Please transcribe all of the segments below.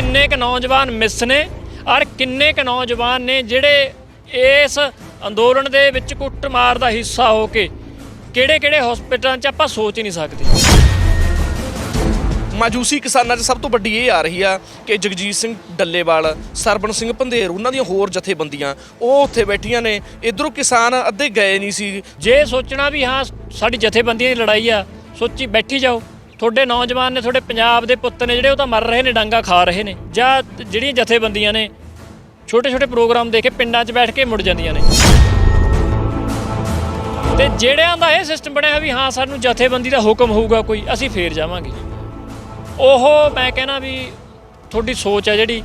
ਕਿੰਨੇ ਕ ਨੌਜਵਾਨ ਮਿਸ ਨੇ ਔਰ ਕਿੰਨੇ ਕ ਨੌਜਵਾਨ ਨੇ ਜਿਹੜੇ ਇਸ ਅੰਦੋਲਨ ਦੇ ਵਿੱਚ ਕੁੱਟਮਾਰ ਦਾ ਹਿੱਸਾ ਹੋ ਕੇ ਕਿਹੜੇ ਕਿਹੜੇ ਹਸਪਤਾਲਾਂ 'ਚ ਆਪਾਂ ਸੋਚ ਹੀ ਨਹੀਂ ਸਕਦੇ। ਮਾਜੂਸੀ ਕਿਸਾਨਾਂ 'ਚ ਸਭ ਤੋਂ ਵੱਡੀ ਇਹ ਆ ਰਹੀ ਆ ਕਿ ਜਗਜੀਤ ਸਿੰਘ ਡੱਲੇਵਾਲ ਸਰਬਨ ਸਿੰਘ ਪੰਧੇਰ ਉਹਨਾਂ ਦੀਆਂ ਹੋਰ ਜਥੇਬੰਦੀਆਂ ਉਹ ਉੱਥੇ ਬੈਠੀਆਂ ਨੇ। ਇਧਰੋਂ ਕਿਸਾਨ ਅੱਧੇ ਗਏ ਨਹੀਂ ਸੀ। ਜੇ ਸੋਚਣਾ ਵੀ ਹਾਂ ਸਾਡੀ ਜਥੇਬੰਦੀਆਂ ਦੀ ਲੜਾਈ ਆ ਸੋਚੀ ਬੈਠੀ ਜਾਓ। ਤੁਹਾਡੇ ਨੌਜਵਾਨ ਨੇ, ਤੁਹਾਡੇ ਪੰਜਾਬ ਦੇ ਪੁੱਤ ਨੇ ਜਿਹੜੇ ਉਹ ਤਾਂ ਮਰ ਰਹੇ ਨੇ, ਡਾਂਗਾ ਖਾ ਰਹੇ ਨੇ, ਜਾਂ ਜਿਹੜੀਆਂ ਜਥੇਬੰਦੀਆਂ ਨੇ ਛੋਟੇ ਛੋਟੇ ਪ੍ਰੋਗਰਾਮ ਦੇ ਕੇ ਪਿੰਡਾਂ 'ਚ ਬੈਠ ਕੇ ਮੁੜ ਜਾਂਦੀਆਂ ਨੇ। ਤੇ ਜਿਹੜਿਆਂ ਦਾ ਇਹ ਸਿਸਟਮ ਬਣਿਆ ਵੀ ਹਾਂ, ਸਾਨੂੰ ਜਥੇਬੰਦੀ ਦਾ ਹੁਕਮ ਹੋਊਗਾ ਕੋਈ, ਅਸੀਂ ਫੇਰ ਜਾਵਾਂਗੇ। ਉਹ ਮੈਂ ਕਹਿਣਾ ਵੀ ਤੁਹਾਡੀ ਸੋਚ ਹੈ ਜਿਹੜੀ,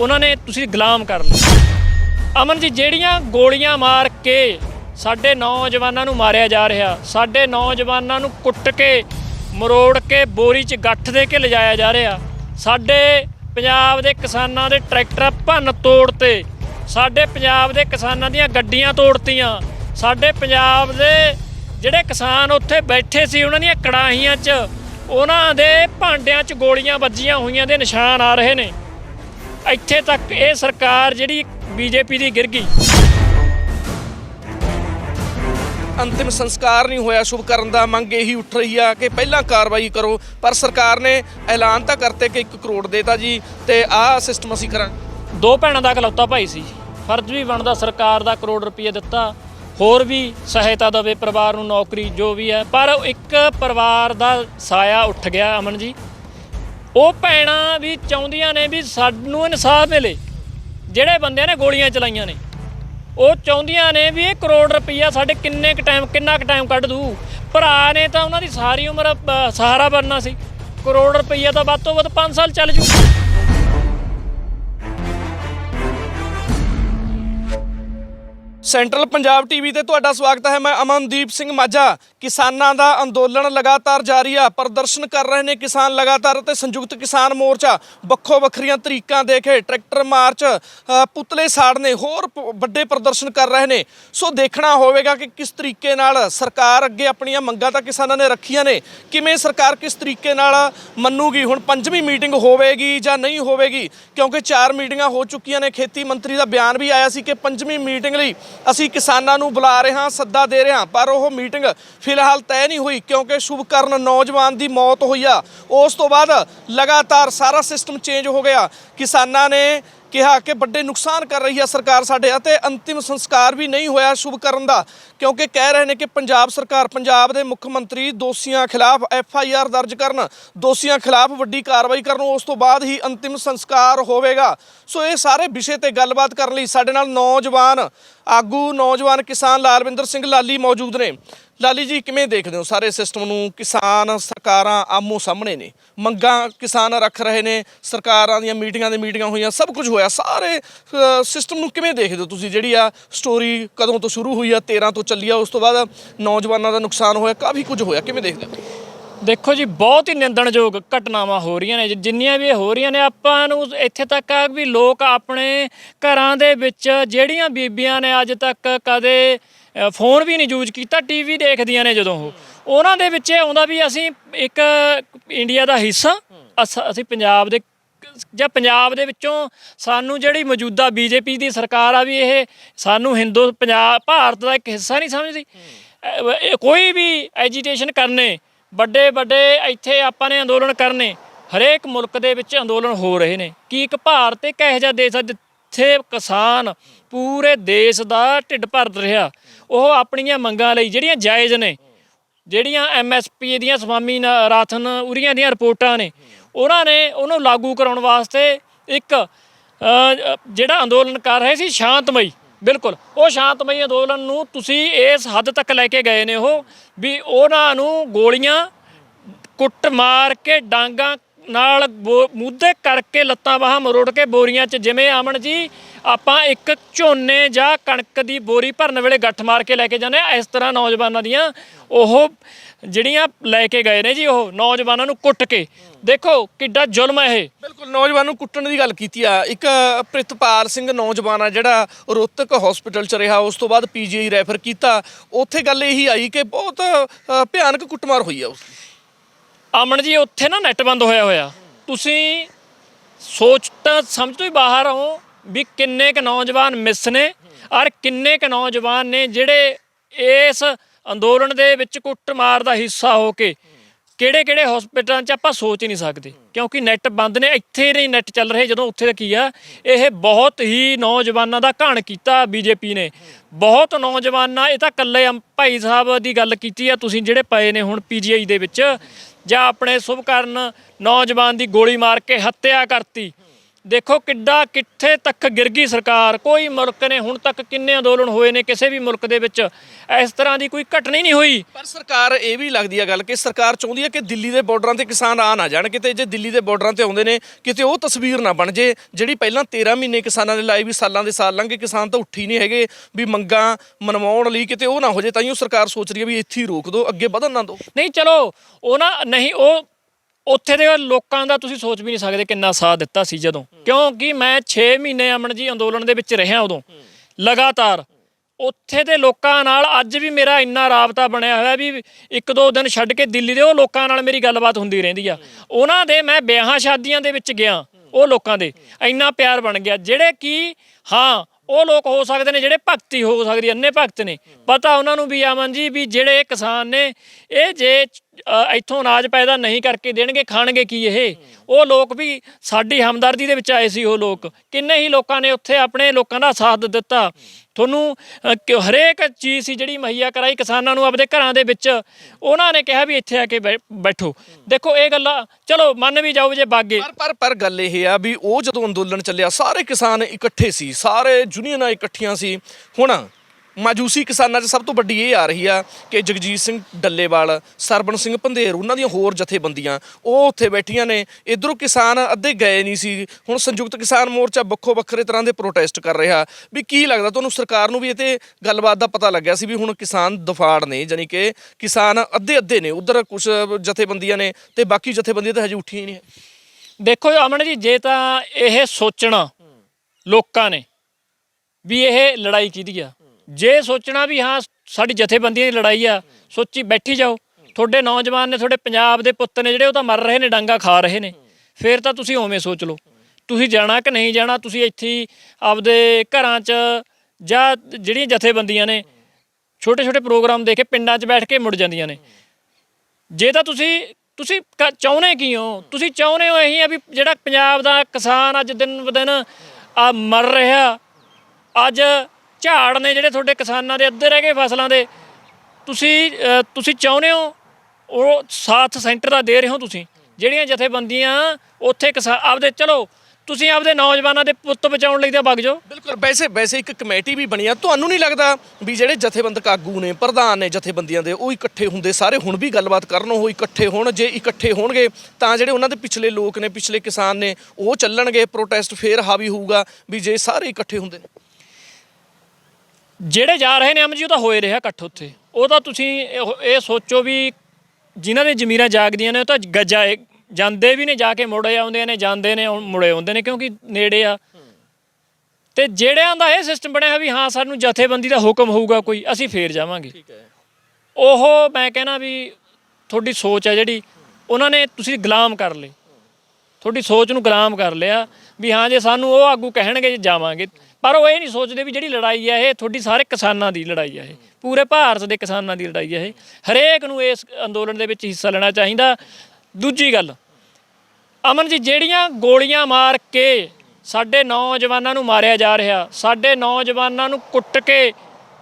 ਉਹਨਾਂ ਨੇ ਤੁਸੀਂ ਗੁਲਾਮ ਕਰ ਲਿਆ। ਅਮਨ ਜੀ, ਜਿਹੜੀਆਂ ਗੋਲੀਆਂ ਮਾਰ ਕੇ ਸਾਡੇ ਨੌਜਵਾਨਾਂ ਨੂੰ ਮਾਰਿਆ ਜਾ ਰਿਹਾ, ਸਾਡੇ ਨੌਜਵਾਨਾਂ ਨੂੰ ਕੁੱਟ ਕੇ ਮਰੋੜ ਕੇ ਬੋਰੀ 'ਚ ਗੱਠ ਦੇ ਕੇ ਲਿਜਾਇਆ ਜਾ ਰਿਹਾ। ਸਾਡੇ ਪੰਜਾਬ ਦੇ ਕਿਸਾਨਾਂ ਦੇ ਟਰੈਕਟਰ ਭੰਨ ਤੋੜ ਤੇ ਸਾਡੇ ਪੰਜਾਬ ਦੇ ਕਿਸਾਨਾਂ ਦੀਆਂ ਗੱਡੀਆਂ ਤੋੜਤੀਆਂ। ਸਾਡੇ ਪੰਜਾਬ ਦੇ ਜਿਹੜੇ ਕਿਸਾਨ ਉੱਥੇ ਬੈਠੇ ਸੀ, ਉਹਨਾਂ ਦੀਆਂ ਕੜਾਹੀਆਂ 'ਚ, ਉਹਨਾਂ ਦੇ ਭਾਂਡਿਆਂ 'ਚ ਗੋਲੀਆਂ ਵੱਜੀਆਂ ਹੋਈਆਂ ਦੇ ਨਿਸ਼ਾਨ ਆ ਰਹੇ ਨੇ। ਇੱਥੇ ਤੱਕ ਇਹ ਸਰਕਾਰ ਜਿਹੜੀ ਬੀਜੇਪੀ ਦੀ ਗਿਰ ਗਈ। ਅੰਤਿਮ ਸੰਸਕਾਰ ਨਹੀਂ ਹੋਇਆ, ਸ਼ੁਭ ਕਰਨ ਦਾ ਮੰਗ ਇਹੀ ਉੱਠ ਰਹੀ ਆ ਕਿ ਪਹਿਲਾਂ ਕਾਰਵਾਈ ਕਰੋ, ਪਰ ਸਰਕਾਰ ਨੇ ਐਲਾਨ ਤਾਂ ਕਰਤੇ ਕਿ 1 ਕਰੋੜ ਦੇਤਾ ਜੀ, ਤੇ ਆਹ ਸਿਸਟਮ ਅਸੀਂ ਕਰਾਂ ਦੋ ਭੈਣਾਂ ਦਾ ਇਕਲੌਤਾ ਭਾਈ ਸੀ ਫਰਜ਼ ਵੀ ਬਣਦਾ ਸਰਕਾਰ ਦਾ ਕਰੋੜ ਰੁਪਏ ਦਿੱਤਾ, ਹੋਰ ਵੀ ਸਹਾਇਤਾ ਦੇਵੇ ਪਰਿਵਾਰ ਨੂੰ ਨੌਕਰੀ, ਜੋ ਵੀ ਹੈ। ਪਰ ਇੱਕ ਪਰਿਵਾਰ ਦਾ ਸਾਇਆ ਉੱਠ ਗਿਆ ਅਮਨ ਜੀ। ਉਹ ਭੈਣਾਂ ਵੀ ਚਾਹੁੰਦੀਆਂ ਨੇ ਵੀ ਸਾਨੂੰ ਇਨਸਾਫ ਮਿਲੇ, ਜਿਹੜੇ ਬੰਦਿਆਂ ਨੇ ਗੋਲੀਆਂ ਚਲਾਈਆਂ ਨੇ। ਉਹ ਚਾਹੁੰਦੀਆਂ ਨੇ ਵੀ ਇਹ ਕਰੋੜ ਰੁਪਈਆ ਸਾਡੇ ਕਿੰਨੇ ਕ ਟਾਈਮ ਕਿੰਨਾ ਕ ਟਾਈਮ ਕੱਢ ਦੂ ਭਰਾ ਨੇ ਤਾਂ ਉਹਨਾਂ ਦੀ ਸਾਰੀ ਉਮਰ ਅ, ਸਹਾਰਾ ਬਣਨਾ ਸੀ। ਕਰੋੜ ਰੁਪਈਆ ਤਾਂ ਵੱਧ ਤੋਂ ਵੱਧ 5 ਸਾਲ ਚੱਲ ਜੂ। ਸੈਂਟਰਲ ਪੰਜਾਬ ਟੀਵੀ ਤੇ ਤੁਹਾਡਾ ਸਵਾਗਤ ਹੈ। ਮੈਂ ਅਮਨਦੀਪ ਸਿੰਘ ਮਾਝਾ। ਕਿਸਾਨਾਂ ਦਾ ਅੰਦੋਲਨ ਲਗਾਤਾਰ ਜਾਰੀ ਆ। ਪ੍ਰਦਰਸ਼ਨ ਕਰ ਰਹੇ ਨੇ ਕਿਸਾਨ ਲਗਾਤਾਰ ਤੇ ਸੰਯੁਕਤ ਕਿਸਾਨ ਮੋਰਚਾ। ਵੱਖੋ ਵੱਖਰੀਆਂ ਤਰੀਕਾਂ ਦੇ ਕੇ ਟਰੈਕਟਰ ਮਾਰਚ ਪੁਤਲੇ ਸਾੜਨੇ, ਹੋਰ ਪ- ਵੱਡੇ ਪ੍ਰਦਰਸ਼ਨ ਕਰ ਰਹੇ ਨੇ। ਸੋ ਦੇਖਣਾ ਹੋਵੇਗਾ ਕਿ ਕਿਸ ਤਰੀਕੇ ਨਾਲ ਸਰਕਾਰ ਅੱਗੇ ਆਪਣੀਆਂ ਮੰਗਾਂ ਤਾਂ ਕਿਸਾਨਾਂ ਨੇ ਰੱਖੀਆਂ ਨੇ। ਕਿਵੇਂ ਸਰਕਾਰ ਕਿਸ ਤਰੀਕੇ ਨਾਲ ਮੰਨੂਗੀ? ਹੁਣ ਪੰਜਵੀਂ ਮੀਟਿੰਗ ਹੋਵੇਗੀ ਜਾਂ ਨਹੀਂ ਹੋਵੇਗੀ? ਕਿਉਂਕਿ ਚਾਰ ਮੀਟਿੰਗਾਂ ਹੋ ਚੁੱਕੀਆਂ ਨੇ। ਖੇਤੀ ਮੰਤਰੀ ਦਾ ਬਿਆਨ ਵੀ ਆਇਆ ਸੀ ਕਿ ਪੰਜਵੀਂ ਮੀਟਿੰਗ ਲਈ ਅਸੀਂ ਕਿਸਾਨਾਂ ਨੂੰ ਬੁਲਾ ਰਹੇ ਹਾਂ, ਸੱਦਾ ਦੇ ਰਹੇ ਹਾਂ, ਪਰ ਉਹ ਮੀਟਿੰਗ ਫਿਲਹਾਲ ਤੈਅ ਨਹੀਂ ਹੋਈ ਕਿਉਂਕਿ ਸ਼ੁਭਕਰਨ ਨੌਜਵਾਨ ਦੀ ਮੌਤ ਹੋਈ ਆ। ਉਸ ਤੋਂ ਬਾਅਦ ਲਗਾਤਾਰ ਸਾਰਾ ਸਿਸਟਮ ਚੇਂਜ ਹੋ ਗਿਆ। ਕਿਸਾਨਾਂ ਨੇ ਕਿਹਾ ਕਿ ਵੱਡੇ ਨੁਕਸਾਨ ਕਰ ਰਹੀ ਹੈ ਸਰਕਾਰ ਸਾਡੇ ਅਤੇ ਅੰਤਿਮ ਸੰਸਕਾਰ ਵੀ ਨਹੀਂ ਹੋਇਆ ਸ਼ੁਭ ਕਰਨ ਦਾ, ਕਿਉਂਕਿ ਕਹਿ ਰਹੇ ਨੇ ਕਿ ਪੰਜਾਬ ਸਰਕਾਰ ਪੰਜਾਬ ਦੇ ਮੁੱਖ ਮੰਤਰੀ ਦੋਸ਼ੀਆਂ ਖਿਲਾਫ ਐਫ ਆਈ ਆਰ ਦਰਜ ਕਰਨ, ਦੋਸ਼ੀਆਂ ਖਿਲਾਫ ਵੱਡੀ ਕਾਰਵਾਈ ਕਰਨ, ਉਸ ਤੋਂ ਬਾਅਦ ਹੀ ਅੰਤਿਮ ਸੰਸਕਾਰ ਹੋਵੇਗਾ। ਸੋ ਇਹ ਸਾਰੇ ਵਿਸ਼ੇ ਤੇ ਗੱਲਬਾਤ ਕਰਨ ਲਈ ਸਾਡੇ ਨਾਲ ਨੌਜਵਾਨ ਆਗੂ, ਨੌਜਵਾਨ ਕਿਸਾਨ ਲਾਲਵਿੰਦਰ ਸਿੰਘ ਲਾਲੀ ਮੌਜੂਦ ਨੇ। ਲਾਲੀ ਜੀ, ਕਿਵੇਂ ਦੇਖਦੇ ਹੋ? ਸਾਰੇ ਸਿਸਟਮ ਨੂੰ ਕਿਸਾਨ ਸਰਕਾਰਾਂ ਆਮੋ ਸਾਹਮਣੇ ਨੇ। ਮੰਗਾਂ ਕਿਸਾਨ ਰੱਖ ਰਹੇ ਨੇ, ਸਰਕਾਰਾਂ ਦੀਆਂ ਮੀਟਿੰਗਾਂ ਦੇ ਮੀਟਿੰਗਾਂ ਹੋਈਆਂ, ਸਭ ਕੁਝ ਹੋਇਆ। ਸਾਰੇ ਸਿਸਟਮ ਨੂੰ ਕਿਵੇਂ ਦੇਖਦੇ ਹੋ ਤੁਸੀਂ? ਜਿਹੜੀ ਆ ਸਟੋਰੀ ਕਦੋਂ ਤੋਂ ਸ਼ੁਰੂ ਹੋਈ ਆ 13 ਤੋਂ ਚੱਲੀ ਆ, ਉਸ ਤੋਂ ਬਾਅਦ ਨੌਜਵਾਨਾਂ ਦਾ ਨੁਕਸਾਨ ਹੋਇਆ, ਕਾਫੀ ਕੁਝ ਹੋਇਆ। ਕਿਵੇਂ ਦੇਖਦੇ ਹੋ? ਦੇਖੋ ਜੀ, ਬਹੁਤ ਹੀ ਨਿੰਦਣਯੋਗ ਘਟਨਾਵਾਂ ਹੋ ਰਹੀਆਂ ਨੇ। ਜਿ- ਜਿੰਨੀਆਂ ਵੀ ਇਹ ਹੋ ਰਹੀਆਂ ਨੇ, ਆਪਾਂ ਨੂੰ ਇੱਥੇ ਤੱਕ ਆ ਵੀ ਲੋਕ ਆਪਣੇ ਘਰਾਂ ਦੇ ਵਿੱਚ ਜਿਹੜੀਆਂ ਬੀਬੀਆਂ ਨੇ ਅੱਜ ਤੱਕ ਕਦੇ ਫੋਨ ਵੀ ਨਹੀਂ ਯੂਜ਼ ਕੀਤਾ, ਟੀਵੀ ਦੇਖਦੀਆਂ ਨੇ ਜਦੋਂ ਉਹ। ਉਹਨਾਂ ਦੇ ਵਿੱਚ ਇਹ ਆਉਂਦਾ ਵੀ ਅਸੀਂ ਇੱਕ ਇੰਡੀਆ ਦਾ ਹਿੱਸਾ, ਅਸ- ਅਸੀਂ ਪੰਜਾਬ ਦੇ, ਜਾਂ ਪੰਜਾਬ ਦੇ ਵਿੱਚੋਂ ਸਾਨੂੰ ਜਿਹੜੀ ਮੌਜੂਦਾ ਬੀਜੇਪੀ ਦੀ ਸਰਕਾਰ ਆ ਵੀ ਇਹ ਸਾਨੂੰ ਹਿੰਦੂ, ਪੰਜਾਬ, ਭਾਰਤ ਦਾ ਇੱਕ ਹਿੱਸਾ ਨਹੀਂ ਸਮਝਦੀ। ਕੋਈ ਵੀ ਐਜੀਟੇਸ਼ਨ ਕਰਨੇ, ਵੱਡੇ ਵੱਡੇ ਇੱਥੇ ਆਪਾਂ ਨੇ ਅੰਦੋਲਨ ਕਰਨੇ, ਹਰੇਕ ਮੁਲਕ ਦੇ ਵਿੱਚ ਅੰਦੋਲਨ ਹੋ ਰਹੇ ਨੇ। ਕੀ ਇੱਕ ਭਾਰਤ ਇੱਕ ਇਹੋ ਜਿਹਾ ਦੇਸ਼ ਆ ਜਿੱਥੇ ਕਿਸਾਨ ਪੂਰੇ ਦੇਸ਼ ਦਾ ਢਿੱਡ ਭਰ ਰਿਹਾ। ਉਹ ਆਪਣੀਆਂ ਮੰਗਾਂ ਲਈ ਜਿਹੜੀਆਂ ਜਾਇਜ਼ ਨੇ, ਜਿਹੜੀਆਂ ਐਮਐਸਪੀ ਦੀਆਂ, ਸਵਾਮੀ ਰਾਥਨ ਉਰੀਆਂ ਦੀਆਂ ਰਿਪੋਰਟਾਂ ਨੇ, ਉਹਨਾਂ ਨੇ ਉਹਨੂੰ ਲਾਗੂ ਕਰਾਉਣ ਵਾਸਤੇ ਇੱਕ ਜਿਹੜਾ ਅੰਦੋਲਨ ਕਰ ਰਹੇ ਸੀ ਸ਼ਾਂਤਮਈ, ਬਿਲਕੁਲ। ਉਹ ਸ਼ਾਂਤਮਈ ਅੰਦੋਲਨ ਨੂੰ ਤੁਸੀਂ ਇਸ ਹੱਦ ਤੱਕ ਲੈ ਕੇ ਗਏ ਨੇ ਉਹ, ਵੀ ਉਹਨਾਂ ਨੂੰ ਗੋਲੀਆਂ ਕੁੱਟ ਮਾਰ ਕੇ ਡਾਂਗਾ ਨਾਲ ਬੋ- ਮੁੱਦੇ ਕਰਕੇ ਲੱਤਾਂ ਬਾਹਾਂ ਮਰੋੜ ਕੇ ਬੋਰੀਆਂ 'ਚ ਜਿਵੇਂ ਆਮਣ ਜੀ, ਆਪਾਂ ਇੱਕ ਝੋਨੇ ਜਾਂ ਕਣਕ ਦੀ ਬੋਰੀ ਭਰਨ ਵੇਲੇ ਗੱਠ ਮਾਰ ਕੇ ਲੈ ਕੇ ਜਾਂਦੇ ਆ ਇਸ ਤਰ੍ਹਾਂ ਨੌਜਵਾਨਾਂ ਦੀਆਂ ਉਹ ਜਿਹੜੀਆਂ ਲੈ ਕੇ ਗਏ ਨੇ ਜੀ ਉਹ ਨੌਜਵਾਨਾਂ ਨੂੰ ਕੁੱਟ ਕੇ। ਦੇਖੋ ਕਿੱਡਾ ਜ਼ੁਲਮ ਹੈ ਇਹ। ਬਿਲਕੁਲ, ਨੌਜਵਾਨ ਨੂੰ ਕੁੱਟਣ ਦੀ ਗੱਲ ਕੀਤੀ ਆ। ਇੱਕ ਪ੍ਰਿਤਪਾਲ ਸਿੰਘ ਨੌਜਵਾਨ ਆ ਜਿਹੜਾ ਰੋਹਤਕ ਹਸਪੀਟਲ ਚ ਰਿਹਾ, ਉਸ ਤੋਂ ਬਾਅਦ ਪੀਜੀਆਈ ਰੈਫਰ ਕੀਤਾ। ਉੱਥੇ ਗੱਲ ਇਹੀ ਆਈ ਕਿ ਬਹੁਤ ਭਿਆਨਕ ਕੁੱਟਮਾਰ ਹੋਈ ਆ ਉਸ ਦੀ। ਅਮਨ ਜੀ, ਉੱਥੇ ਨਾ ਨੈਟ ਬੰਦ ਹੋਇਆ ਹੋਇਆ। ਤੁਸੀਂ ਸੋਚ ਤਾਂ ਸਮਝ ਤੋਂ ਹੀ ਬਾਹਰ ਹੋ ਵੀ ਕਿੰਨੇ ਕ ਨੌਜਵਾਨ ਮਿਸ ਨੇ ਔਰ ਕਿੰਨੇ ਕ ਨੌਜਵਾਨ ਨੇ ਜਿਹੜੇ ਇਸ ਅੰਦੋਲਨ ਦੇ ਵਿੱਚ ਕੁੱਟਮਾਰ ਦਾ ਹਿੱਸਾ ਹੋ ਕੇ ਕਿਹੜੇ ਕਿਹੜੇ ਹਸਪੀਟਲਾਂ 'ਚ ਆਪਾਂ ਸੋਚ ਹੀ ਨਹੀਂ ਸਕਦੇ। ਕਿਉਂਕਿ ਨੈੱਟ ਬੰਦ ਨੇ, ਇੱਥੇ ਨਹੀਂ ਨੈੱਟ ਚੱਲ ਰਹੇ, ਜਦੋਂ ਉੱਥੇ ਦਾ ਕੀ ਆ, ਇਹ ਬਹੁਤ ਹੀ ਨੌਜਵਾਨਾਂ ਦਾ ਘਾਣ ਕੀਤਾ ਬੀਜੇਪੀ ਨੇ। ਬਹੁਤ ਨੌਜਵਾਨਾਂ, ਇਹ ਤਾਂ ਇਕੱਲੇ ਅਮ- ਭਾਈ ਸਾਹਿਬ ਦੀ ਗੱਲ ਕੀਤੀ ਆ, ਤੁਸੀਂ ਜਿਹੜੇ ਪਏ ਨੇ ਹੁਣ ਪੀਜੀਆਈ ਦੇ ਵਿੱਚ ਜਾਂ ਆਪਣੇ ਸੁਭਕਰਨ ਨੌਜਵਾਨ ਦੀ ਗੋਲੀ ਮਾਰ ਕੇ ਹੱਤਿਆ ਕਰਤੀ। ਦੇਖੋ ਕਿੱਡਾ ਕਿੱਥੇ ਤੱਕ ਗਿਰ ਗਈ ਸਰਕਾਰ। ਕੋਈ ਮੁਲਕ ਨੇ ਹੁਣ ਤੱਕ ਕਿੰਨੇ ਅੰਦੋਲਨ ਹੋਏ ਨੇ ਕਿਸੇ ਵੀ ਮੁਲਕ ਦੇ ਵਿੱਚ। ਇਸ ਤਰ੍ਹਾਂ ਦੀ ਕੋਈ ਘਟਨਾ ਹੀ ਨਹੀਂ ਹੋਈ। ਪਰ ਸਰਕਾਰ ਇਹ ਵੀ ਲੱਗਦੀ ਹੈ ਗੱਲ ਕਿ ਸਰਕਾਰ ਚਾਹੁੰਦੀ ਹੈ ਕਿ ਦਿੱਲੀ ਦੇ ਬਾਰਡਰਾਂ ਤੇ ਕਿਸਾਨ ਆ ਨਾ ਜਾਣ। ਕਿਤੇ ਜੇ ਦਿੱਲੀ ਦੇ ਬਾਰਡਰਾਂ ਤੇ ਆਉਂਦੇ ਨੇ ਕਿਤੇ ਉਹ ਤਸਵੀਰ ਨਾ ਬਣ ਜੇ ਜਿਹੜੀ ਪਹਿਲਾਂ 13 ਮਹੀਨੇ ਕਿਸਾਨਾਂ ਨੇ ਲਾਈ ਵੀ ਸਾਲਾਂ ਦੇ ਸਾਲ ਲੰਘੇ ਕਿਸਾਨ ਤਾਂ ਉੱਠੀ ਨਹੀਂ ਹੈਗੇ ਵੀ ਮੰਗਾਂ ਮਨਵਾਉਣ ਲਈ ਕਿਤੇ ਉਹ ਨਾ ਹੋ ਜੇ ਤਾਂ ਹੀ ਉਹ ਸਰਕਾਰ ਸੋਚ ਰਹੀ ਹੈ ਵੀ ਇੱਥੇ ਹੀ ਰੋਕ ਦਿਓ ਅੱਗੇ ਵਧਣ ਨਾ ਦਿਓ ਨਹੀਂ ਚਲੋ ਉਹ ਨਾ ਨਹੀਂ ਉਹ ਉੱਥੇ ਦੇ ਲੋਕਾਂ ਦਾ ਤੁਸੀਂ ਸੋਚ ਵੀ ਨਹੀਂ ਸਕਦੇ ਕਿੰਨਾ ਸਾਥ ਦਿੱਤਾ ਸੀ ਜਦੋਂ। ਕਿਉਂਕਿ ਮੈਂ 6 ਮਹੀਨੇ ਅਮਨ ਜੀ ਅੰਦੋਲਨ ਦੇ ਵਿੱਚ ਰਿਹਾ ਉਦੋਂ। ਲਗਾਤਾਰ। ਉੱਥੇ ਦੇ ਲੋਕਾਂ ਨਾਲ ਅੱਜ ਵੀ ਮੇਰਾ ਇੰਨਾ ਰਾਬਤਾ ਬਣਿਆ ਹੋਇਆ ਵੀ ਇੱਕ ਦੋ ਦਿਨ ਛੱਡ ਕੇ ਦਿੱਲੀ ਦੇ ਉਹ ਲੋਕਾਂ ਨਾਲ ਮੇਰੀ ਗੱਲਬਾਤ ਹੁੰਦੀ ਰਹਿੰਦੀ ਆ। ਉਹਨਾਂ ਦੇ ਮੈਂ ਵਿਆਹਾਂ ਸ਼ਾਦੀਆਂ ਦੇ ਵਿੱਚ ਗਿਆ ਉਹ ਲੋਕਾਂ ਦੇ। ਇੰਨਾ ਪਿਆਰ ਬਣ ਗਿਆ ਜਿਹੜੇ ਕਿ ਹਾਂ ਉਹ ਲੋਕ ਹੋ ਸਕਦੇ ਨੇ ਜਿਹੜੇ ਭਗਤੀ ਹੋ ਸਕਦੀ ਅੰਨੇ ਭਗਤ ਨੇ। ਪਤਾ ਉਹਨਾਂ ਨੂੰ ਵੀ ਆਮਨ ਜੀ ਵੀ ਜਿਹੜੇ ਕਿਸਾਨ ਨੇ ਇਹ ਜੇ ਇੱਥੋਂ ਅਨਾਜ ਪੈਦਾ ਨਹੀਂ ਕਰਕੇ ਦੇਣਗੇ, ਖਾਣਗੇ ਕੀ ਇਹ? ਉਹ ਲੋਕ ਵੀ ਸਾਡੀ ਹਮਦਰਦੀ ਦੇ ਵਿੱਚ ਆਏ ਸੀ ਉਹ ਲੋਕ। ਕਿੰਨੇ ਹੀ ਲੋਕਾਂ ਨੇ ਉੱਥੇ ਆਪਣੇ ਲੋਕਾਂ ਦਾ ਸਾਥ ਦਿੱਤਾ। ਤੁਹਾਨੂੰ ਹਰੇਕ ਚੀਜ਼ ਸੀ ਜਿਹੜੀ ਮੁਹੱਈਆ ਕਰਾਈ ਕਿਸਾਨਾਂ ਨੂੰ ਆਪਣੇ ਘਰਾਂ ਦੇ ਵਿੱਚ। ਉਹਨਾਂ ਨੇ ਕਿਹਾ ਵੀ ਇੱਥੇ ਆ ਕੇ ਬੈ- ਬੈਠੋ। ਦੇਖੋ ਇਹ ਗੱਲਾਂ, ਚਲੋ ਮੰਨ ਵੀ ਜਾਓ ਜੇ ਬਾਗੇ। ਪਰ ਪਰ ਪਰ ਗੱਲ ਇਹ ਆ ਵੀ ਉਹ ਜਦੋਂ ਅੰਦੋਲਨ ਚੱਲਿਆ, ਸਾਰੇ ਕਿਸਾਨ ਇਕੱਠੇ ਸੀ, ਸਾਰੇ ਯੂਨੀਅਨਾਂ ਇਕੱਠੀਆਂ ਸੀ। ਹੁਣ ਮਾਜੂਸੀ ਕਿਸਾਨਾਂ 'ਚ ਸਭ ਤੋਂ ਵੱਡੀ ਇਹ ਆ ਰਹੀ ਆ ਕਿ ਜਗਜੀਤ ਸਿੰਘ ਡੱਲੇਵਾਲ ਸਰਬਨ ਸਿੰਘ ਪੰਧੇਰ ਉਹਨਾਂ ਦੀਆਂ ਹੋਰ ਜਥੇਬੰਦੀਆਂ, ਉਹ ਉੱਥੇ ਬੈਠੀਆਂ ਨੇ। ਇਧਰੋਂ ਕਿਸਾਨ ਅੱਧੇ ਗਏ ਨਹੀਂ ਸੀ। ਹੁਣ ਸੰਯੁਕਤ ਕਿਸਾਨ ਮੋਰਚਾ ਵੱਖੋ ਵੱਖਰੇ ਤਰ੍ਹਾਂ ਦੇ ਪ੍ਰੋਟੈਸਟ ਕਰ ਰਿਹਾ। ਵੀ ਕੀ ਲੱਗਦਾ? ਤੁਹਾਨੂੰ ਸਰਕਾਰ ਨੂੰ ਵੀ ਇਹ ਤੇ ਗੱਲਬਾਤ ਦਾ ਪਤਾ ਲੱਗਿਆ ਸੀ ਵੀ ਹੁਣ ਕਿਸਾਨ ਦਫਾੜ ਨੇ ਜਾਨੀ ਕਿ ਕਿਸਾਨ ਅੱਧੇ ਅੱਧੇ ਨੇ। ਉਧਰ ਕੁਝ ਜਥੇਬੰਦੀਆਂ ਨੇ ਤੇ ਬਾਕੀ ਜਥੇਬੰਦੀਆਂ ਤਾਂ ਹਜੇ ਉੱਠੀਆਂ ਹੀ ਨਹੀਂ। ਦੇਖੋ ਅਮਨ ਜੀ, ਜੇ ਤਾਂ ਇਹ ਸੋਚਣਾ ਲੋਕਾਂ ਨੇ ਵੀ ਇਹ ਲੜਾਈ ਕਿਹਦੀ ਆ? ਜੇ ਸੋਚਣਾ ਵੀ ਹਾਂ, ਸਾਡੀ ਜਥੇਬੰਦੀਆਂ ਦੀ ਲੜਾਈ ਆ, ਸੋਚੀ ਬੈਠੀ ਜਾਓ। ਤੁਹਾਡੇ ਨੌਜਵਾਨ ਨੇ, ਤੁਹਾਡੇ ਪੰਜਾਬ ਦੇ ਪੁੱਤ ਨੇ ਜਿਹੜੇ ਉਹ ਤਾਂ ਮਰ ਰਹੇ ਨੇ, ਡਾਂਗਾ ਖਾ ਰਹੇ ਨੇ। ਫੇਰ ਤਾਂ ਤੁਸੀਂ ਉਵੇਂ ਸੋਚ ਲਓ। ਤੁਸੀਂ ਜਾਣਾ ਕਿ ਨਹੀਂ ਜਾਣਾ, ਤੁਸੀਂ ਇੱਥੇ ਆਪਦੇ ਘਰਾਂ 'ਚ ਜਾਂ ਜਿਹੜੀਆਂ ਜਥੇਬੰਦੀਆਂ ਨੇ ਛੋਟੇ ਛੋਟੇ ਪ੍ਰੋਗਰਾਮ ਦੇ ਕੇ ਪਿੰਡਾਂ 'ਚ ਬੈਠ ਕੇ ਮੁੜ ਜਾਂਦੀਆਂ ਨੇ। ਜੇ ਤਾਂ ਤੁਸੀਂ ਤੁਸੀਂ ਕ- ਚਾਹੁੰਦੇ ਕੀ ਹੋ? ਤੁਸੀਂ ਚਾਹੁੰਦੇ ਹੋ ਇਹੀ ਆ ਵੀ ਜਿਹੜਾ ਪੰਜਾਬ ਦਾ ਕਿਸਾਨ ਅੱਜ ਦਿਨ ਬ ਦਿਨ ਆ ਮਰ ਰਿਹਾ, ਅੱਜ ਝਾੜ ਨੇ ਜਿਹੜੇ ਤੁਹਾਡੇ ਕਿਸਾਨਾਂ ਦੇ ਅੱਧੇ ਰਹਿ ਗਏ ਫਸਲਾਂ ਦੇ। ਤੁਸੀਂ ਤੁਸੀਂ ਚਾਹੁੰਦੇ ਹੋ ਉਹ ਸਾਥ ਸੈਂਟਰ ਦਾ ਦੇ ਰਹੇ ਹੋ ਤੁਸੀਂ? ਜਿਹੜੀਆਂ ਜਥੇਬੰਦੀਆਂ ਉੱਥੇ ਕਿਸਾ- ਆਪਦੇ, ਚਲੋ, ਤੁਸੀਂ ਆਪਦੇ ਨੌਜਵਾਨਾਂ ਦੇ ਪੁੱਤ ਬਚਾਉਣ ਲਈ ਤਾਂ ਵਗ ਜਾਓ। ਬਿਲਕੁਲ, ਵੈਸੇ ਵੈਸੇ ਇੱਕ ਕਮੇਟੀ ਵੀ ਬਣੀ ਆ। ਤੁਹਾਨੂੰ ਨਹੀਂ ਲੱਗਦਾ ਵੀ ਜਿਹੜੇ ਜਥੇਬੰਦਕ ਆਗੂ ਨੇ, ਪ੍ਰਧਾਨ ਨੇ ਜਥੇਬੰਦੀਆਂ ਦੇ, ਉਹ ਇਕੱਠੇ ਹੁੰਦੇ? ਸਾਰੇ ਹੁਣ ਵੀ ਗੱਲਬਾਤ ਕਰਨ, ਉਹ ਇਕੱਠੇ ਹੋਣ, ਜੇ ਇਕੱਠੇ ਹੋਣਗੇ, ਤਾਂ ਜਿਹੜੇ ਉਹਨਾਂ ਦੇ ਪਿਛਲੇ ਲੋਕ ਨੇ, ਪਿਛਲੇ ਕਿਸਾਨ ਨੇ, ਉਹ ਚੱਲਣਗੇ, ਪ੍ਰੋਟੈਸਟ ਫੇਰ ਹਾਵੀ ਹੋਊਗਾ ਵੀ ਜੇ ਸਾਰੇ ਇਕੱਠੇ ਹੁੰਦੇ ਨੇ। ਜਿਹੜੇ ਜਾ ਰਹੇ ਨੇ ਅਮਜੀ ਉਹ ਤਾਂ ਹੋਏ ਰਿਹਾ ਇਕੱਠ ਉੱਥੇ। ਉਹ ਤਾਂ ਤੁਸੀਂ ਇਹ ਇਹ ਸੋਚੋ ਵੀ ਜਿਨ੍ਹਾਂ ਦੇ ਜ਼ਮੀਰਾਂ ਜਾਗਦੀਆਂ ਨੇ ਉਹ ਤਾਂ ਗੱਜਾ ਜਾਂਦੇ ਵੀ ਨੇ ਜਾ ਕੇ ਮੁੜੇ ਆਉਂਦੇ ਨੇ ਜਾਂਦੇ ਨੇ ਹੁਣ ਮੁੜੇ ਆਉਂਦੇ ਨੇ ਕਿਉਂਕਿ ਨੇੜੇ ਆ। ਤੇ ਜਿਹੜਿਆਂ ਦਾ ਇਹ ਸਿਸਟਮ ਬਣਿਆ ਹੋਇਆ ਵੀ ਹਾਂ ਸਾਨੂੰ ਜਥੇਬੰਦੀ ਦਾ ਹੁਕਮ ਹੋਊਗਾ ਕੋਈ ਅਸੀਂ ਫੇਰ ਜਾਵਾਂਗੇ। ਠੀਕ ਹੈ। ਉਹ ਮੈਂ ਕਹਿਣਾ ਵੀ ਤੁਹਾਡੀ ਸੋਚ ਹੈ ਜਿਹੜੀ ਉਹਨਾਂ ਨੇ ਤੁਸੀਂ ਗੁਲਾਮ ਕਰ ਲਏ। ਤੁਹਾਡੀ ਸੋਚ ਨੂੰ ਗੁਲਾਮ ਕਰ ਲਿਆ ਵੀ ਹਾਂ ਜੇ ਸਾਨੂੰ ਉਹ ਆਗੂ ਕਹਿਣਗੇ ਜੇ ਜਾਵਾਂਗੇ। ਪਰ ਉਹ ਇਹ ਨਹੀਂ ਸੋਚਦੇ ਵੀ ਜਿਹੜੀ ਲੜਾਈ ਹੈ ਇਹ ਤੁਹਾਡੀ ਸਾਰੇ ਕਿਸਾਨਾਂ ਦੀ ਲੜਾਈ ਹੈ ਇਹ। ਪੂਰੇ ਭਾਰਤ ਦੇ ਕਿਸਾਨਾਂ ਦੀ ਲੜਾਈ ਹੈ ਇਹ। ਹਰੇਕ ਨੂੰ ਇਸ ਅੰਦੋਲਨ ਦੇ ਵਿੱਚ ਹਿੱਸਾ ਲੈਣਾ ਚਾਹੀਦਾ। ਦੂਜੀ ਗੱਲ ਅਮਨ ਜੀ ਜਿਹੜੀਆਂ ਗੋਲੀਆਂ ਮਾਰ ਕੇ ਸਾਡੇ ਨੌਜਵਾਨਾਂ ਨੂੰ ਮਾਰਿਆ ਜਾ ਰਿਹਾ, ਸਾਡੇ ਨੌਜਵਾਨਾਂ ਨੂੰ ਕੁੱਟ ਕੇ,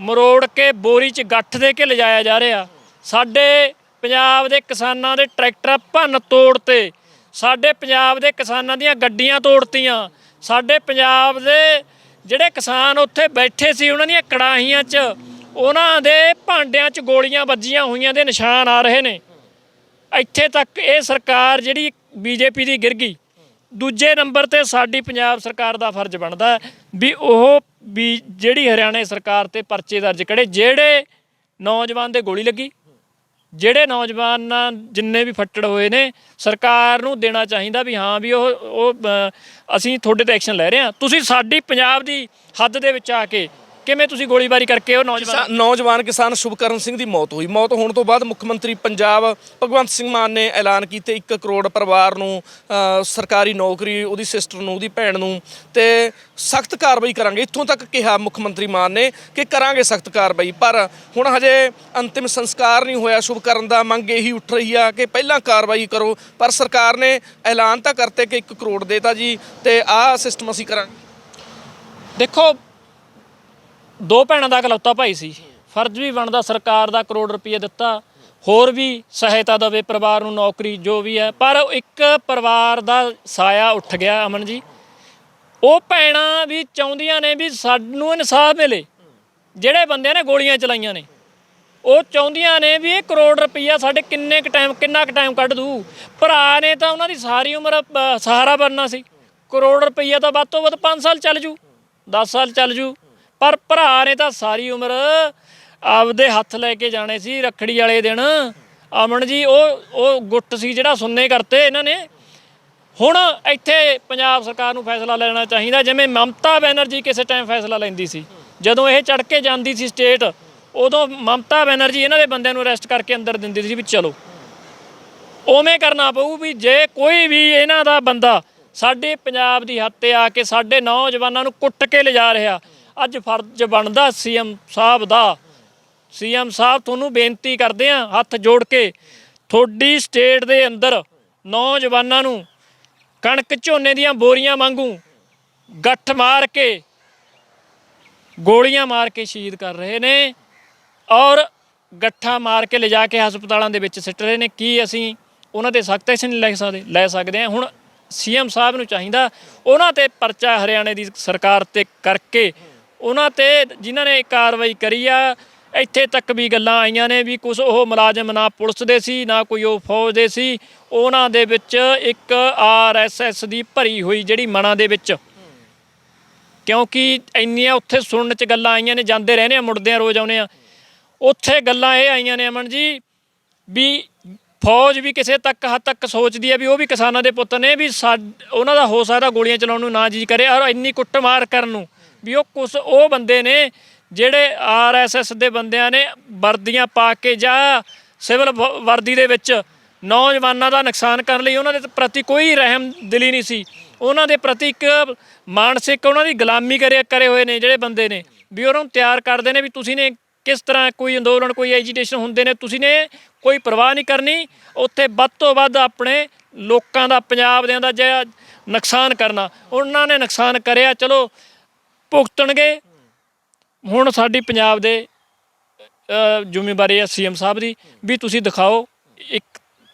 ਮਰੋੜ ਕੇ, ਬੋਰੀ 'ਚ ਗੱਠ ਦੇ ਕੇ ਲਿਜਾਇਆ ਜਾ ਰਿਹਾ, ਸਾਡੇ ਪੰਜਾਬ ਦੇ ਕਿਸਾਨਾਂ ਦੇ ਟਰੈਕਟਰ ਭੰਨ ਤੋੜ ਤੇ ਸਾਡੇ ਪੰਜਾਬ ਦੇ ਕਿਸਾਨਾਂ ਦੀਆਂ ਗੱਡੀਆਂ ਤੋੜਤੀਆਂ, ਸਾਡੇ ਪੰਜਾਬ ਦੇ ਜਿਹੜੇ ਕਿਸਾਨ ਉੱਥੇ ਬੈਠੇ ਸੀ, ਉਹਨਾਂ ਦੀਆਂ ਕੜਾਹੀਆਂ 'ਚ, ਉਹਨਾਂ ਦੇ ਭਾਂਡਿਆਂ 'ਚ ਗੋਲੀਆਂ ਵੱਜੀਆਂ ਹੋਈਆਂ ਦੇ ਨਿਸ਼ਾਨ ਆ ਰਹੇ ਨੇ। ਇੱਥੇ ਤੱਕ ਇਹ ਸਰਕਾਰ ਜਿਹੜੀ ਬੀਜੇਪੀ ਦੀ ਗਿਰ ਗਈ, ਦੂਜੇ ਨੰਬਰ ਤੇ ਸਾਡੀ ਪੰਜਾਬ ਸਰਕਾਰ ਦਾ ਫਰਜ਼ ਬਣਦਾ ਵੀ ਉਹ ਵੀ ਜਿਹੜੀ ਹਰਿਆਣੇ ਸਰਕਾਰ ਤੇ ਪਰਚੇ ਦਰਜ ਕਰੇ, ਜਿਹੜੇ ਨੌਜਵਾਨ ਦੇ ਗੋਲੀ ਲੱਗੀ ਜਿਹੜੇ ਨੌਜਵਾਨ ਜਿੰਨੇ ਵੀ ਫੱਟੜ ਹੋਏ ਨੇ, ਸਰਕਾਰ ਨੂੰ ਦੇਣਾ ਚਾਹੀਦਾ ਵੀ ਹਾਂ ਵੀ ਉਹ ਉਹ ਅਸੀਂ ਤੁਹਾਡੇ ਤੇ ਐਕਸ਼ਨ ਲੈ ਰਹੇ ਹਾਂ। ਤੁਸੀਂ ਸਾਡੀ ਪੰਜਾਬ ਦੀ ਹੱਦ ਦੇ ਵਿੱਚ ਆ ਕੇ ਕਿਵੇਂ ਤੁਸੀਂ ਗੋਲੀਬਾਰੀ ਕਰਕੇ ਉਹ ਨੌਜਵਾਨ ਕਿਸਾਨ- ਨੌਜਵਾਨ ਕਿਸਾਨ ਸ਼ੁਭਕਰਨ ਸਿੰਘ ਦੀ ਮੌਤ ਹੋਈ। ਮੌਤ ਹੋਣ ਤੋਂ ਬਾਅਦ ਮੁੱਖ ਮੰਤਰੀ ਪੰਜਾਬ ਭਗਵੰਤ ਸਿੰਘ ਮਾਨ ਨੇ ਐਲਾਨ ਕੀਤੇ 1 ਕਰੋੜ ਪਰਿਵਾਰ ਨੂੰ ਸਰਕਾਰੀ ਨੌਕਰੀ ਉਹਦੀ ਸਿਸਟਰ ਨੂੰ ਉਹਦੀ ਭੈਣ ਨੂੰ ਤੇ ਸਖਤ ਕਾਰਵਾਈ ਕਰਾਂਗੇ। ਇੱਥੋਂ ਤੱਕ ਕਿਹਾ ਮੁੱਖ ਮੰਤਰੀ ਮਾਨ ਨੇ ਕਿ ਕਰਾਂਗੇ ਸਖਤ ਕਾਰਵਾਈ। ਪਰ ਹੁਣ ਹਜੇ ਅੰਤਿਮ ਸੰਸਕਾਰ ਨਹੀਂ ਹੋਇਆ। ਸ਼ੁਭਕਰਨ ਦਾ ਮੰਗ ਇਹੀ ਉੱਠ ਰਹੀ ਆ ਕਿ ਪਹਿਲਾਂ ਕਾਰਵਾਈ ਕਰੋ। ਪਰ ਸਰਕਾਰ ਨੇ ਐਲਾਨ ਤਾਂ ਕਰਤੇ ਕਿ 1 ਕਰੋੜ ਦੇਤਾ ਜੀ ਤੇ ਆਹ ਸਿਸਟਮ ਅਸੀਂ ਕਰਾਂਗੇ। ਦੇਖੋ ਦੋ ਭੈਣਾਂ ਦਾ ਇਕਲੌਤਾ ਭਾਈ ਸੀ। ਫਰਜ਼ ਵੀ ਬਣਦਾ ਸਰਕਾਰ ਦਾ ਕਰੋੜ ਰੁਪਏ ਦਿੱਤਾ ਹੋਰ ਵੀ ਸਹਾਇਤਾ ਦੇਵੇ ਪਰਿਵਾਰ ਨੂੰ ਨੌਕਰੀ ਜੋ ਵੀ ਹੈ। ਪਰ ਇੱਕ ਪਰਿਵਾਰ ਦਾ ਸਾਇਆ ਉੱਠ ਗਿਆ ਅਮਨ ਜੀ। ਉਹ ਭੈਣਾਂ ਵੀ ਚਾਹੁੰਦੀਆਂ ਨੇ ਵੀ ਸਾਨੂੰ ਇਨਸਾਫ ਮਿਲੇ। ਜਿਹੜੇ ਬੰਦਿਆਂ ਨੇ ਗੋਲੀਆਂ ਚਲਾਈਆਂ ਨੇ ਉਹ ਚਾਹੁੰਦੀਆਂ ਨੇ ਵੀ ਇਹ ਕਰੋੜ ਰੁਪਈਆ ਸਾਡੇ ਕਿੰਨੇ ਕ ਟਾਈਮ ਕਿੰਨਾ ਕ ਟਾਈਮ ਕੱਢ ਦੂ ਭਰਾ ਨੇ ਤਾਂ ਉਹਨਾਂ ਦੀ ਸਾਰੀ ਉਮਰ ਅ, ਸਹਾਰਾ ਬਣਨਾ ਸੀ। ਕਰੋੜ ਰੁਪਈਆ ਤਾਂ ਵੱਧ ਤੋਂ ਵੱਧ 5 ਸਾਲ ਚੱਲ ਜੂ 10 ਸਾਲ ਚੱਲ ਜੂ। ਪਰ ਭਰਾ ਨੇ ਤਾਂ ਸਾਰੀ ਉਮਰ ਆਪਦੇ ਹੱਥ ਲੈ ਕੇ ਜਾਣੇ ਸੀ ਰੱਖੜੀ ਵਾਲੇ ਦਿਨ। ਅਮਨ ਜੀ, ਉਹ ਉਹ ਗੁੱਟ ਸੀ ਜਿਹੜਾ ਸੁੰਨੇ ਕਰਤੇ ਇਹਨਾਂ ਨੇ। ਹੁਣ ਇੱਥੇ ਪੰਜਾਬ ਸਰਕਾਰ ਨੂੰ ਫੈਸਲਾ ਲੈਣਾ ਚਾਹੀਦਾ, ਜਿਵੇਂ ਮਮਤਾ ਬੈਨਰਜੀ ਕਿਸੇ ਟਾਈਮ ਫੈਸਲਾ ਲੈਂਦੀ ਸੀ। ਜਦੋਂ ਇਹ ਚੜ ਕੇ ਜਾਂਦੀ ਸੀ ਸਟੇਟ, ਉਦੋਂ ਮਮਤਾ ਬੈਨਰਜੀ ਇਹਨਾਂ ਦੇ ਬੰਦਿਆਂ ਨੂੰ ਅਰੈਸਟ ਕਰਕੇ ਅੰਦਰ ਦਿੰਦੀ ਸੀ ਵੀ ਚਲੋ। ਉਵੇਂ ਕਰਨਾ ਪਊ ਵੀ ਜੇ ਕੋਈ ਵੀ ਇਹਨਾਂ ਦਾ ਬੰਦਾ ਸਾਡੇ ਪੰਜਾਬ ਦੀ ਹੱਦ ਤੇ ਆ ਕੇ ਸਾਡੇ ਨੌਜਵਾਨਾਂ ਨੂੰ ਕੁੱਟ ਕੇ ਲਿਜਾ ਰਿਹਾ ਅੱਜ ਫਰਜ਼ ਬਣਦਾ ਸੀਐਮ ਸਾਹਿਬ ਦਾ। ਸੀਐਮ ਸਾਹਿਬ, ਤੁਹਾਨੂੰ ਬੇਨਤੀ ਕਰਦੇ ਆ ਹੱਥ ਜੋੜ ਕੇ, ਤੁਹਾਡੀ ਸਟੇਟ ਦੇ ਅੰਦਰ ਨੌਜਵਾਨਾਂ ਨੂੰ ਕਣਕ ਝੋਨੇ ਦੀਆਂ ਬੋਰੀਆਂ ਵਾਂਗੂ ਗੱਠ ਮਾਰ ਕੇ, ਗੋਲੀਆਂ ਮਾਰ ਕੇ ਸ਼ਹੀਦ ਕਰ ਰਹੇ ਨੇ ਔਰ ਗੱਠਾਂ ਮਾਰ ਕੇ ਲਿਜਾ ਕੇ ਹਸਪਤਾਲਾਂ ਦੇ ਵਿੱਚ ਸਿੱਟ ਰਹੇ ਨੇ। ਕੀ ਅਸੀਂ ਉਹਨਾਂ ਤੇ ਸਖਤ ਐਕਸ਼ਨ ਨਹੀਂ ਲੈ ਸਕਦੇ ਲੈ ਸਕਦੇ ਹਾਂ। ਹੁਣ ਸੀਐਮ ਸਾਹਿਬ ਨੂੰ ਚਾਹੀਦਾ, ਉਹਨਾਂ ਤੇ ਪਰਚਾ ਹਰਿਆਣੇ ਦੀ ਸਰਕਾਰ ਤੇ ਕਰਕੇ ਉਹਨਾਂ ਤੇ ਜਿਨ੍ਹਾਂ ਨੇ ਕਾਰਵਾਈ ਕਰੀ ਆ, ਇੱਥੇ ਤੱਕ ਵੀ ਗੱਲਾਂ ਆਈਆਂ ਨੇ ਵੀ ਕੁਝ ਉਹ ਮੁਲਾਜ਼ਮ ਨਾ ਪੁਲਿਸ ਦੇ ਸੀ, ਨਾ ਕੋਈ ਉਹ ਫੌਜ ਦੇ ਸੀ, ਉਹਨਾਂ ਦੇ ਵਿੱਚ ਇੱਕ ਆਰਐਸਐਸ ਦੀ ਭਰੀ ਹੋਈ ਜਿਹੜੀ ਮਨਾਂ ਦੇ ਵਿੱਚ। ਕਿਉਂਕਿ ਇੰਨੀਆਂ ਉੱਥੇ ਸੁਣਨ ਚ ਗੱਲਾਂ ਆਈਆਂ ਨੇ, ਜਾਂਦੇ ਰਹਿੰਦੇ ਆ ਮੁੜਦੇ ਆ ਰੋਜ਼ ਆਉਨੇ ਆ। ਉੱਥੇ ਗੱਲਾਂ ਇਹ ਆਈਆਂ ਨੇ ਅਮਨ ਜੀ ਵੀ ਫੌਜ ਵੀ ਕਿਸੇ ਤੱਕ ਹੱਦ ਤੱਕ ਸੋਚਦੀ ਹੈ ਵੀ ਉਹ ਵੀ ਕਿਸਾਨਾਂ ਦੇ ਪੁੱਤ ਨੇ ਵੀ ਸਾਡ- ਉਹਨਾਂ ਦਾ ਹੋ ਸਕਦਾ ਗੋਲੀਆਂ ਚਲਾਉਣ ਨੂੰ ਨਾ ਜੀ ਕਰੇ, ਔਰ ਇੰਨੀ ਕੁੱਟਮਾਰ ਕਰਨ ਨੂੰ। ਵੀ ਉਹ ਕੁਛ ਉਹ ਬੰਦੇ ਨੇ ਜਿਹੜੇ ਆਰਐਸਐਸ ਦੇ ਬੰਦਿਆਂ ਨੇ ਵਰਦੀਆਂ ਪਾ ਕੇ ਜਾਂ ਸਿਵਲ ਵ- ਵਰਦੀ ਦੇ ਵਿੱਚ ਨੌਜਵਾਨਾਂ ਦਾ ਨੁਕਸਾਨ ਕਰਨ ਲਈ ਉਹਨਾਂ ਦੇ ਪ੍ਰਤੀ ਕੋਈ ਰਹਿਮ ਦਿਲੀ ਨਹੀਂ ਸੀ। ਉਹਨਾਂ ਦੇ ਪ੍ਰਤੀ ਇੱਕ ਮਾਨਸਿਕ ਉਹਨਾਂ ਦੀ ਗੁਲਾਮੀ ਕਰੇ ਕਰੇ ਹੋਏ ਨੇ ਜਿਹੜੇ ਬੰਦੇ ਨੇ। ਵੀ ਉਹਨਾਂ ਨੂੰ ਤਿਆਰ ਕਰਦੇ ਨੇ ਵੀ ਤੁਸੀਂ ਨੇ ਕਿਸ ਤਰ੍ਹਾਂ ਕੋਈ ਅੰਦੋਲਨ, ਕੋਈ ਐਜੀਟੇਸ਼ਨ ਹੁੰਦੇ ਨੇ, ਤੁਸੀਂ ਨੇ ਕੋਈ ਪਰਵਾਹ ਨਹੀਂ ਕਰਨੀ। ਉੱਥੇ ਵੱਧ ਤੋਂ ਵੱਧ ਆਪਣੇ ਲੋਕਾਂ ਦਾ, ਪੰਜਾਬ ਦਿਆਂ ਦਾ ਜਿਹੜਾ ਨੁਕਸਾਨ ਕਰਨਾ। ਉਹਨਾਂ ਨੇ ਨੁਕਸਾਨ ਕਰਿਆ, ਚਲੋ ਭੁਗਤਣਗੇ। ਹੁਣ ਸਾਡੀ ਪੰਜਾਬ ਦੇ ਅ, ਜ਼ਿੰਮੇਵਾਰੀ ਹੈ ਸੀਐਮ ਸਾਹਿਬ ਦੀ ਵੀ ਤੁਸੀਂ ਦਿਖਾਓ ਇੱਕ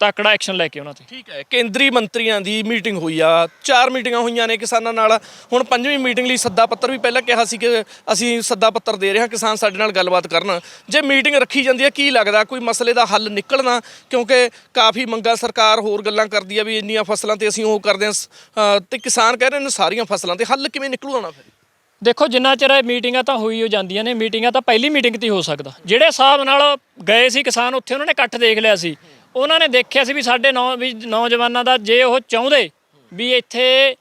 ਤਕੜਾ ਐਕਸ਼ਨ ਲੈ ਕੇ ਉਹਨਾਂ ਤੇ। ਠੀਕ ਹੈ ਕੇਂਦਰੀ ਮੰਤਰੀਆਂ ਦੀ ਮੀਟਿੰਗ ਹੋਈ ਆ ਚਾਰ ਮੀਟਿੰਗਾਂ ਹੋਈਆਂ ਨੇ ਕਿਸਾਨਾਂ ਨਾਲ। ਹੁਣ ਪੰਜਵੀਂ ਮੀਟਿੰਗ ਲਈ ਸੱਦਾ ਪੱਤਰ ਵੀ ਪਹਿਲਾਂ ਕਿਹਾ ਸੀ ਕਿ ਅਸੀਂ ਸੱਦਾ ਪੱਤਰ ਦੇ ਰਹੇ ਹਾਂ ਕਿਸਾਨ ਸਾਡੇ ਨਾਲ ਗੱਲਬਾਤ ਕਰਨ। ਜੇ ਮੀਟਿੰਗ ਰੱਖੀ ਜਾਂਦੀ ਹੈ ਕੀ ਲੱਗਦਾ ਕੋਈ ਮਸਲੇ ਦਾ ਹੱਲ ਨਿਕਲਣਾ? ਕਿਉਂਕਿ ਕਾਫੀ ਮੰਗਾ ਸਰਕਾਰ ਹੋਰ ਗੱਲਾਂ ਕਰਦੀ ਆ ਵੀ ਇੰਨੀਆਂ ਫਸਲਾਂ ਤੇ ਅਸੀਂ ਉਹ ਕਰਦੇ ਹਾਂ ਸ- ਤੇ ਕਿਸਾਨ ਕਹਿ ਰਹੇ ਨੇ ਸਾਰੀਆਂ ਫਸਲਾਂ ਤੇ ਹੱਲ ਕਿਵੇਂ ਨਿਕਲੂ ਆਉਣਾ ਫਿਰ? ਦੇਖੋ, ਜਿੰਨਾ ਚਿਰ ਇਹ ਮੀਟਿੰਗਾਂ ਤਾਂ ਹੋਈ ਹੋ ਜਾਂਦੀਆਂ ਨੇ, ਮੀਟਿੰਗਾਂ ਤਾਂ ਪਹਿਲੀ ਮੀਟਿੰਗ ਤੇ ਹੀ ਹੋ ਸਕਦਾ। ਜਿਹੜੇ ਹਿਸਾਬ ਨਾਲ ਗਏ ਸੀ ਕਿਸਾਨ, ਉੱਥੇ ਉਹਨਾਂ ਨੇ ਇਕੱਠ ਦੇਖ ਲਿਆ ਸੀ। ਉਹਨਾਂ ਨੇ ਦੇਖਿਆ ਸੀ ਵੀ ਸਾਡੇ ਨੌ, ਵੀ ਨੌਜਵਾਨਾਂ ਦਾ ਜੇ ਉਹ ਚਾਹੁੰਦੇ ਵੀ ਇੱਥੇ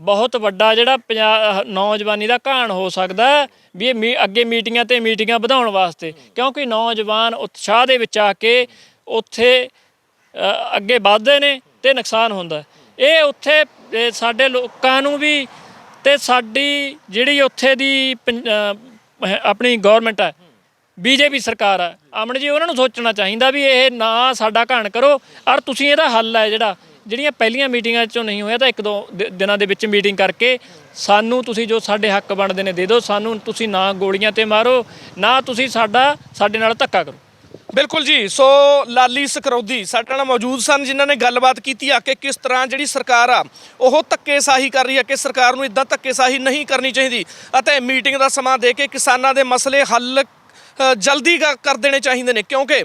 ਬਹੁਤ ਵੱਡਾ ਜਿਹੜਾ ਪੰਜਾ- ਨੌਜਵਾਨੀ ਦਾ ਘਾਣ ਹੋ ਸਕਦਾ ਵੀ ਇਹ ਮੀ- ਅੱਗੇ ਮੀਟਿੰਗਾਂ ਤੇ ਮੀਟਿੰਗਾਂ ਵਧਾਉਣ ਵਾਸਤੇ। ਕਿਉਂਕਿ ਨੌਜਵਾਨ ਉਤਸ਼ਾਹ ਦੇ ਵਿੱਚ ਆ ਕੇ ਉੱਥੇ ਅੱਗੇ ਵੱਧਦੇ ਨੇ ਤੇ ਨੁਕਸਾਨ ਹੁੰਦਾ ਇਹ ਉੱਥੇ ਸਾਡੇ ਲੋਕਾਂ ਨੂੰ ਵੀ ਤੇ ਸਾਡੀ ਜਿਹੜੀ ਉੱਥੇ ਦੀ ਪੰ- ਆਪਣੀ ਗਵਰਨਮੈਂਟ ਹੈ, ਬੀਜੇਪੀ ਸਰਕਾਰ ਹੈ, ਅਮਨ ਜੀ ਉਹਨਾਂ ਨੂੰ ਸੋਚਣਾ ਚਾਹੀਦਾ ਵੀ ਇਹ ਨਾ ਸਾਡਾ ਘਾਣ ਕਰੋ, ਔਰ ਤੁਸੀਂ ਇਹਦਾ ਹੱਲ ਹੈ ਜਿਹੜਾ, ਜਿਹੜੀਆਂ ਪਹਿਲੀਆਂ ਮੀਟਿੰਗਾਂ ਚੋਂ ਨਹੀਂ ਹੋਇਆ ਤਾਂ ਇੱਕ ਦੋ ਦਿ- ਦਿਨਾਂ ਦੇ ਵਿੱਚ ਮੀਟਿੰਗ ਕਰਕੇ ਸਾਨੂੰ ਤੁਸੀਂ ਜੋ ਸਾਡੇ ਹੱਕ ਬਣਦੇ ਨੇ ਦੇ ਦਿਓ, ਸਾਨੂੰ ਤੁਸੀਂ ਨਾ ਗੋਲੀਆਂ ਤੇ ਮਾਰੋ, ਨਾ ਤੁਸੀਂ ਸਾਡਾ, ਸਾਡੇ ਨਾਲ ਧੱਕਾ ਕਰੋ। ਬਿਲਕੁਲ ਜੀ, ਸੋ ਲਾਲੀ ਸਕਰੌਦੀ ਸਾਡੇ ਨਾਲ ਮੌਜੂਦ ਸਨ, ਜਿਨ੍ਹਾਂ ਨੇ ਗੱਲਬਾਤ ਕੀਤੀ ਆ ਕਿ ਕਿਸ ਤਰ੍ਹਾਂ ਜਿਹੜੀ ਸਰਕਾਰ ਆ, ਉਹ ਧੱਕੇਸ਼ਾਹੀ ਕਰ ਰਹੀ ਹੈ ਕਿ ਸਰਕਾਰ ਨੂੰ ਇਦਾਂ ਧੱਕੇਸ਼ਾਹੀ ਨਹੀਂ ਕਰਨੀ ਚਾਹੀਦੀ। ਅਤੇ ਮੀਟਿੰਗ ਦਾ ਸਮਾਂ ਦੇ ਕੇ ਕਿਸਾਨਾਂ ਦੇ ਮਸਲੇ ਹੱਲ ਜਲਦੀ ਕ- ਕਰ ਦੇਣੇ ਚਾਹੀਦੇ ਨੇ, ਕਿਉਂਕਿ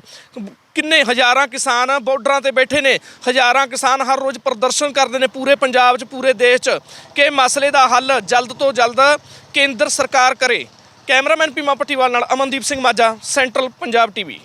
ਕਿੰਨੇ ਹਜ਼ਾਰਾਂ ਕਿਸਾਨ ਬਾਰਡਰਾਂ ਤੇ ਬੈਠੇ ਨੇ, ਹਜ਼ਾਰਾਂ ਕਿਸਾਨ ਹਰ ਰੋਜ਼ ਪ੍ਰਦਰਸ਼ਨ ਕਰਦੇ ਨੇ ਪੂਰੇ ਪੰਜਾਬ 'ਚ, ਪੂਰੇ ਦੇਸ਼ 'ਚ, ਕਿ ਮਸਲੇ ਦਾ ਹੱਲ ਜਲਦ ਤੋਂ ਜਲਦ ਕੇਂਦਰ ਸਰਕਾਰ ਕਰੇ। ਕੈਮਰਾਮੈਨ ਪੀਮਾ ਪੱਟੀਵਾਲ ਨਾਲ ਅਮਨਦੀਪ ਸਿੰਘ ਮਾਝਾ, ਸੈਂਟਰਲ ਪੰਜਾਬ ਟੀਵੀ।